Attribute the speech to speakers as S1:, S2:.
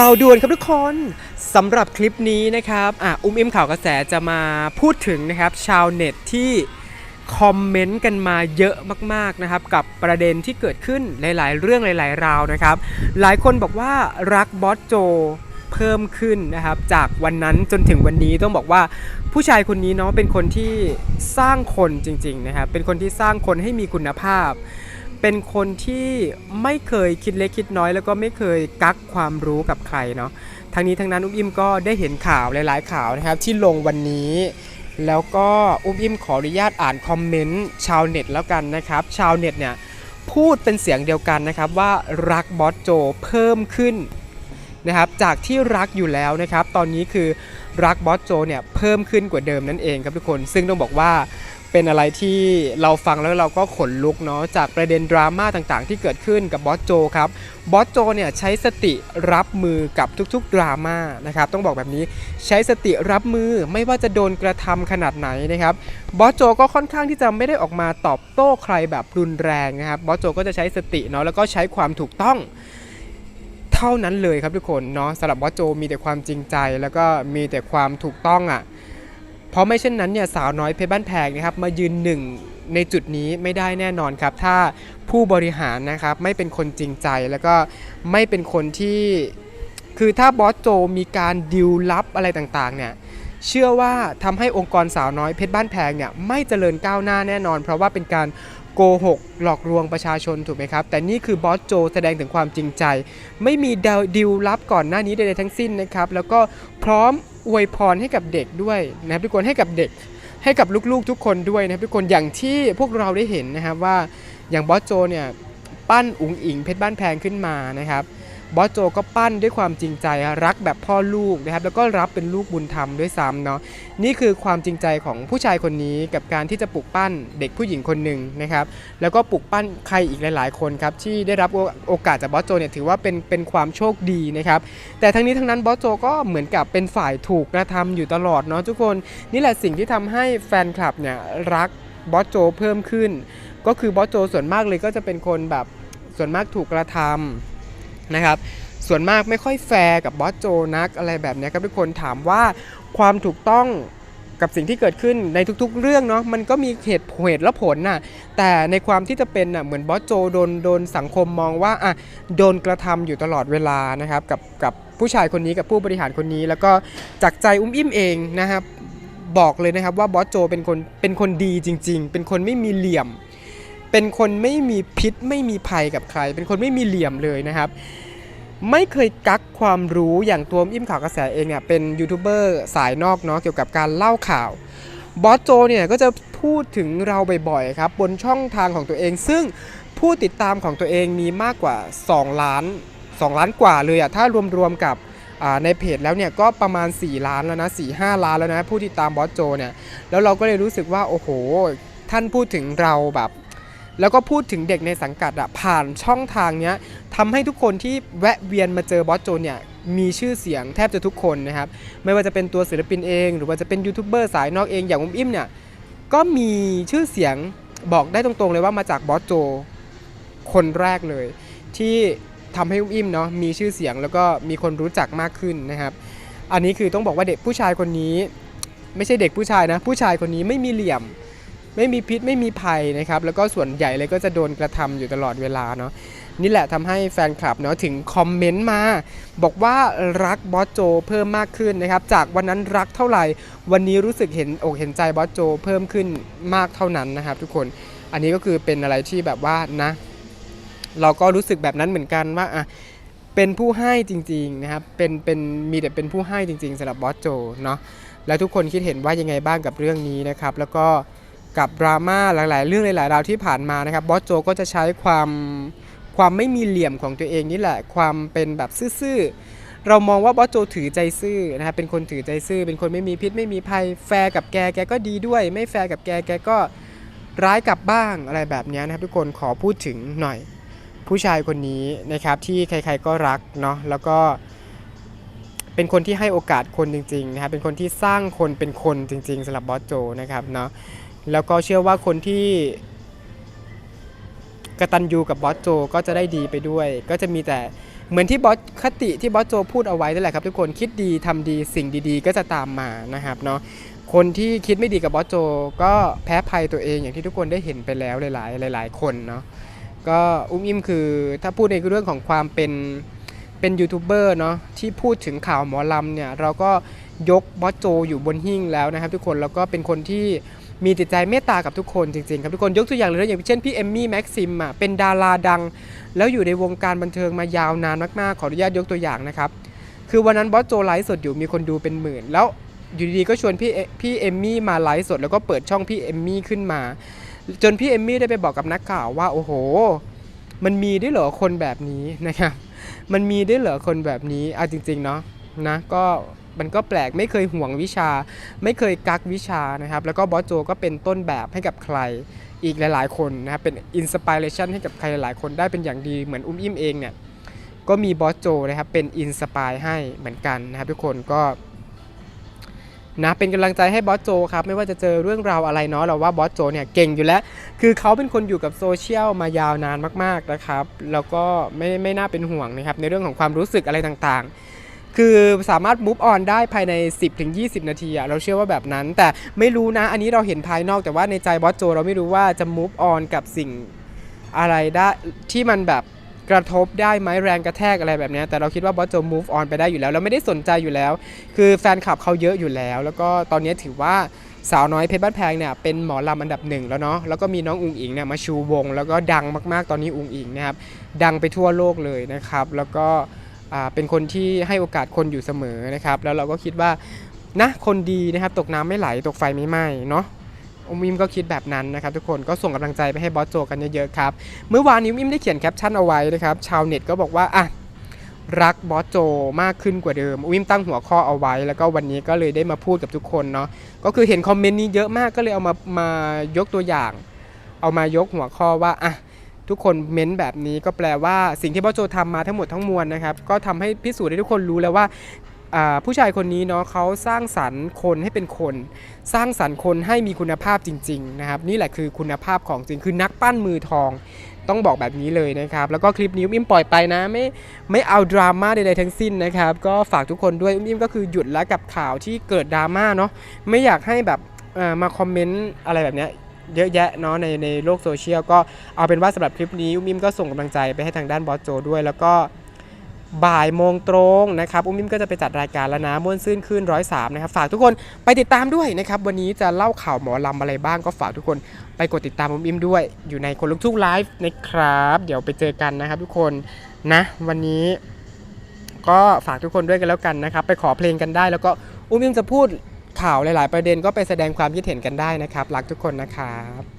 S1: ข่าวด่วนครับทุกคนสำหรับคลิปนี้นะครับอะอุ้มอิมข่าวกระแสจะมาพูดถึงนะครับ ชาวเน็ตที่คอมเมนต์กันมาเยอะมากๆนะครับ กับประเด็นที่เกิดขึ้นหลาย ๆ เรื่องหลาย ๆ ราวนะครับ หลายคนบอกว่ารักบอสโจเพิ่มขึ้นนะครับ จากวันนั้นจนถึงวันนี้ต้องบอกว่าผู้ชายคนนี้เนาะเป็นคนที่สร้างคนจริง ๆ นะครับ เป็นคนที่สร้างคนให้มีคุณภาพ เป็นคนที่ไม่เคยคิดเล็กคิดน้อย แล้วก็ไม่เคยกักความรู้กับใครเนาะทั้งนี้ทั้งนั้นอุ้มอิมก็ได้เห็นข่าวหลาย ๆ ข่าวนะครับ ที่ลงวันนี้ แล้วก็อุ้มอิมขออนุญาตอ่านคอมเมนต์ชาวเน็ตแล้วกันนะครับ ชาวเน็ตเนี่ยพูดเป็นเสียงเดียวกันนะครับว่ารักบอสโจเพิ่มขึ้นนะครับจากที่รักอยู่แล้วนะครับ ตอนนี้คือรักบอสโจเนี่ยเพิ่มขึ้นกว่าเดิมนั่นเองครับทุกคน ซึ่งต้องบอกว่า เป็นอะไรที่เราฟังแล้วเราก็ขนลุกเนาะจากประเด็นดราม่าต่างๆ ที่เกิดขึ้นกับบอสโจครับบอสโจเนี่ยใช้สติรับมือกับทุกๆดราม่านะครับต้องบอกแบบนี้ใช้สติรับมือไม่ว่าจะโดนกระทำขนาดไหนนะครับบอสโจก็ค่อนข้างที่จะไม่ได้ออกมาตอบโต้ใครแบบรุนแรงนะครับบอสโจก็จะใช้สติเนาะแล้วก็ใช้ความถูกต้องเท่านั้นเลยครับทุกคนเนาะสำหรับบอสโจมีแต่ความจริงใจ แล้วก็มีแต่ความถูกต้องอะ เพราะไม่เช่นนั้นเนี่ยสาวน้อยเพชรบ้านแพงนะครับมายืนหนึ่งในจุดนี้ไม่ได้แน่นอนครับ ถ้าผู้บริหารนะครับไม่เป็นคนจริงใจแล้วก็ไม่เป็นคนที่คือถ้าบอสโจมีการดิวลับอะไรต่างๆเนี่ยเชื่อว่าทำให้องค์กรสาวน้อยเพชรบ้านแพงเนี่ยไม่เจริญก้าวหน้าแน่นอน เพราะว่าเป็นการโกหกหลอกลวงประชาชนถูกไหมครับ แต่นี่คือบอสโจแสดงถึงความจริงใจ ไม่มีดิวลับก่อนหน้านี้ใดๆทั้งสิ้นนะครับ แล้วก็พร้อม อวยพรให้กับเด็กด้วยนะครับทุกคนให้กับเด็กให้กับลูกๆทุกคนด้วยนะครับทุกคนอย่างที่พวกเราได้เห็นนะครับว่าอย่างบอสโจเนี่ยปั้นอุ๋งอิงเพชรบ้านแพงขึ้นมานะครับ บอสโจก็ปั้นด้วยความจริงใจรักแบบพ่อลูกนะครับแล้วก็รับเป็นลูกบุญธรรมด้วยซ้ำเนาะนี่คือความจริงใจของผู้ชายคนนี้กับการที่จะปลุกปั้นเด็กผู้หญิงคนหนึ่งนะครับแล้วก็ปลุกปั้นใครอีกหลาย ๆ คนครับที่ได้รับโอกาสจากบอสโจเนี่ยถือว่าเป็นเป็นความโชคดีนะครับแต่ทั้งนี้ทั้งนั้นบอสโจก็เหมือนกับเป็นฝ่ายถูกกระทำอยู่ตลอดเนาะทุกคนนี่แหละสิ่งที่ทำให้แฟนคลับเนี่ยรักบอสโจเพิ่มขึ้น ก็คือบอสโจส่วนมากเลยก็จะเป็นคนแบบส่วนมากถูกกระทำ นะครับส่วนมากไม่ค่อยแฟร์กับบอสโจนักอะไรแบบนี้ครับทุกคนถามว่าความถูกต้องกับสิ่งที่เกิดขึ้นในทุกๆ เรื่องเนาะมันก็มีเหตุเหตุและผลน่ะแต่ในความที่จะเป็นน่ะเหมือนบอสโจโดนโดนสังคมมองว่าอะโดนกระทำอยู่ตลอดเวลานะครับกับกับผู้ชายคนนี้กับผู้บริหารคนนี้ แล้วก็จากใจอุ้มอิ่มเองนะครับบอกเลยนะครับว่าบอสโจเป็นคนเป็นคนดีจริง ๆ เป็นคนไม่มีเหลี่ยม เป็นคนไม่มีพิษไม่มีภัยกับใคร เป็นคนไม่มีเหลี่ยมเลยนะครับ ไม่เคยกักความรู้อย่างตัวอิ่มข่าวกระแสเองเนี่ยเป็นยูทูบเบอร์สายนอกเนาะเกี่ยวกับการเล่าข่าวบอสโจเนี่ยก็จะพูดถึงเราบ่อยๆครับบนช่องทางของตัวเอง ซึ่งผู้ติดตามของตัวเองมีมากกว่า 2 ล้าน 2 ล้านกว่าเลยอะถ้ารวมๆกับในเพจแล้วเนี่ยก็ประมาณ 4 ล้านแล้วนะ4 5 ล้านแล้วนะผู้ติดตามบอสโจเนี่ยแล้วเราก็เลยรู้สึกว่าโอ้โห ท่านพูดถึงเราแบบ แล้วก็พูดถึงเด็กในสังกัดอะผ่านช่องทางเนี้ยทำให้ทุกคนที่แวะเวียนมาเจอบอสโจเนี่ยมีชื่อเสียงแทบจะทุกคนนะครับ ไม่ว่าจะเป็นตัวศิลปินเอง หรือว่าจะเป็นยูทูบเบอร์สายนอกเองอย่างอุ้มอิ่มเนี่ยก็มีชื่อเสียงบอกได้ตรงๆเลยว่ามาจากบอสโจ คนแรกเลย ที่ทำให้อุ้มอิ่มเนาะมีชื่อเสียงแล้วก็มีคนรู้จักมากขึ้นนะครับ อันนี้คือต้องบอกว่าเด็กผู้ชายคนนี้ ไม่ใช่เด็กผู้ชายนะ ผู้ชายคนนี้ไม่มีเหลี่ยม ไม่มีพิษไม่มีภัยนะครับแล้วก็ส่วนใหญ่เลยก็จะโดนกระทำอยู่ตลอดเวลาเนาะนี่แหละทำให้แฟนคลับเนาะถึงคอมเมนต์มา บอกว่ารักบอสโจเพิ่มมากขึ้นนะครับ จากวันนั้นรักเท่าไหร่ วันนี้รู้สึกเห็นอกเห็นใจบอสโจเพิ่มขึ้นมากเท่านั้นนะครับ ทุกคนอันนี้ก็คือเป็นอะไรที่แบบว่านะ เราก็รู้สึกแบบนั้นเหมือนกันว่าอะเป็นผู้ให้จริง ๆนะครับ เป็นเป็นมีแต่เป็นผู้ให้จริง ๆสำหรับบอสโจเนาะแล้วทุกคนคิดเห็นว่ายังไงบ้างกับเรื่องนี้นะครับ แล้วก็ กับดราม่าหลาย ๆ เรื่องหลาย ๆ ราวที่ผ่านมานะครับบอสโจก็จะใช้ความความไม่มีเหลี่ยมของตัวเองนี่แหละ ความเป็นแบบซื่อๆเรามองว่าบอสโจถือใจซื่อนะครับเป็นคนถือใจซื่อ เป็นคนไม่มีพิษไม่มีภัยแฟร์กับแกแกก็ดีด้วย ไม่แฟร์กับแกแกก็ร้ายกลับบ้างอะไรแบบนี้นะครับทุกคนขอพูดถึงหน่อย ผู้ชายคนนี้นะครับที่ใคร ๆก็รักเนาะแล้วก็เป็นคนที่ให้โอกาสคนจริงๆนะครับเป็นคนที่สร้างคนเป็นคนจริง ๆสำหรับบอสโจนะครับเนาะ แล้วก็เชื่อว่าคนที่กระตัญญูกับบอสโจก็จะได้ดีไปด้วย ก็จะมีแต่เหมือนที่บอสคติที่บอสโจพูดเอาไว้นั่นแหละครับ ทุกคนคิดดีทำดีสิ่งดีๆ ก็จะตามมานะครับเนาะคนที่คิดไม่ดีกับบอสโจ ก็แพ้ภัยตัวเองอย่างที่ทุกคนได้เห็นไปแล้วหลาย ๆ หลาย ๆ คนเนาะก็อุ้มอิ่มคือถ้าพูดในเรื่องของความเป็นเป็นยูทูบเบอร์เนาะที่พูดถึงข่าวหมอลำเนี่ยเราก็ยกบอสโจอยู่บนหิ้งแล้วนะครับ ทุกคนแล้วก็เป็นคนที่ มีจิตใจเมตตากับทุกคนจริงๆครับทุกคนยกตัวอย่างเลยนะอย่างเช่นพี่เอมมี่แม็กซิมอะเป็นดาราดัง แล้วอยู่ในวงการบันเทิงมายาวนานมากๆขออนุญาตยกตัวอย่างนะครับคือวันนั้นบอสโจไลฟ์สดอยู่มีคนดูเป็นหมื่น แล้วอยู่ดีๆก็ชวนพี่พี่เอมมี่มาไลฟ์สดแล้วก็เปิดช่องพี่เอมมี่ขึ้นมา จนพี่เอมมี่ได้ไปบอกกับนักข่าวว่าโอ้โห มันมีได้วยเหรอคนแบบนี้นะครับมันมีได้วยเหรอคนแบบนี้เอาจริงๆเนาะนะก็ มันก็แปลกไม่เคยห่วงวิชา ไม่เคยกักวิชานะครับ แล้วก็บอสโจก็เป็นต้นแบบให้กับใครอีกหลาย ๆ คนนะครับ เป็นอินสปิเรชันให้กับใครหลายๆคนได้เป็นอย่างดีเหมือนอุ้มอิ่มเองเนี่ยก็มีบอสโจนะครับเป็นอินสปายให้เหมือนกันนะครับทุกคนก็นะเป็นกำลังใจให้บอสโจครับไม่ว่าจะเจอเรื่องราวอะไรเนาะเราว่าบอสโจเนี่ยเก่งอยู่แล้ว คือเขาเป็นคนอยู่กับโซเชียลมายาวนานมากๆนะครับ แล้วก็ไม่ไม่น่าเป็นห่วงนะครับในเรื่องของความรู้สึกอะไรต่างๆ คือสามารถ move on ได้ภายใน 10-20 นาทีอะเราเชื่อว่าแบบนั้น แต่ไม่รู้นะ อันนี้เราเห็นภายนอกแต่ว่าในใจบอสโจ เราไม่รู้ว่าจะ move on กับสิ่งอะไรได้ที่มันแบบกระทบได้ไหมแรงกระแทกอะไรแบบนี้ แต่เราคิดว่าบอสโจ move on ไปได้อยู่แล้ว เราไม่ได้สนใจอยู่แล้ว คือแฟนคลับเขาเยอะอยู่แล้ว แล้วก็ตอนนี้ถือว่าสาวน้อยเพชรบ้านแพงเนี่ยเป็นหมอลำอันดับหนึ่งแล้วเนาะแล้วก็มีน้องอุงอิงเนี่ยมาชูวง แล้วก็ดังมากๆตอนนี้อุงอิงนะครับดังไปทั่วโลกเลยนะครับ แล้วก็ เป็นคนที่ให้โอกาสคนอยู่เสมอนะครับ แล้วเราก็คิดว่านะคนดีนะครับ ตกน้ำไม่ไหลตกไฟไม่ไหม้เนาะอมอิมก็คิดแบบนั้นนะครับทุกคนก็ส่งกำลังใจไปให้บอสโจกันเยอะๆครับ เมื่อวานนี้อมิมได้เขียนแคปชั่นเอาไว้นะครับ ชาวเน็ตก็บอกว่าอะรักบอสโจมากขึ้นกว่าเดิมอุ้มตั้งหัวข้อเอาไว้ แล้วก็วันนี้ก็เลยได้มาพูดกับทุกคนเนาะก็คือเห็นคอมเมนต์นี้เยอะมากก็เลยเอามามายกตัวอย่าง เอามายกหัวข้อว่าอะ ทุกคนเม้นแบบนี้ก็แปลว่าสิ่งที่บอโจทำมาทั้งหมดทั้งมวลนะครับ ก็ทำให้พิสูจน์ให้ทุกคนรู้แล้วว่าผู้ชายคนนี้เนาะเขาสร้างสรรค์คนให้เป็นคน สร้างสรรค์คนให้มีคุณภาพจริงๆนะครับนี่แหละคือคุณภาพของจริงคือนักปั้นมือทองต้องบอกแบบนี้เลยนะครับ แล้วก็คลิปนี้อุ้มอิมปล่อยไปนะ ไม่ไม่เอาดราม่าใดๆทั้งสิ้นนะครับ ก็ฝากทุกคนด้วยอุ้มอิมก็คือหยุดแล้วกับข่าวที่เกิดดราม่าเนาะไม่อยากให้แบบมาคอมเมนต์อะไรแบบเนี้ย เยอะแยะเนาะในในโลกโซเชียลก็เอาเป็นว่าสำหรับคลิปนี้อุ้มอิมก็ส่งกำลังใจไปให้ทางด้านบอสโจด้วย แล้วก็บ่ายโมงตรงนะครับอุ้มอิมก็จะไปจัดรายการแล้วนะม่วนซื่นขึ้นร้อยสามนะครับฝากทุกคนไปติดตามด้วยนะครับวันนี้จะเล่าข่าวหมอลำอะไรบ้างก็ฝากทุกคนไปกดติดตามอุ้มอิมด้วย อยู่ในคนลุกทุ่งไลฟ์นะครับ เดี๋ยวไปเจอกันนะครับ ทุกคนนะวันนี้ก็ฝากทุกคนด้วยกันแล้วกันนะครับ ไปขอเพลงกันได้แล้วก็อุ้มอิมจะพูด ข่าวหลาย ๆ ประเด็นก็ไปแสดงความคิดเห็นกันได้นะครับ รักทุกคนนะครับ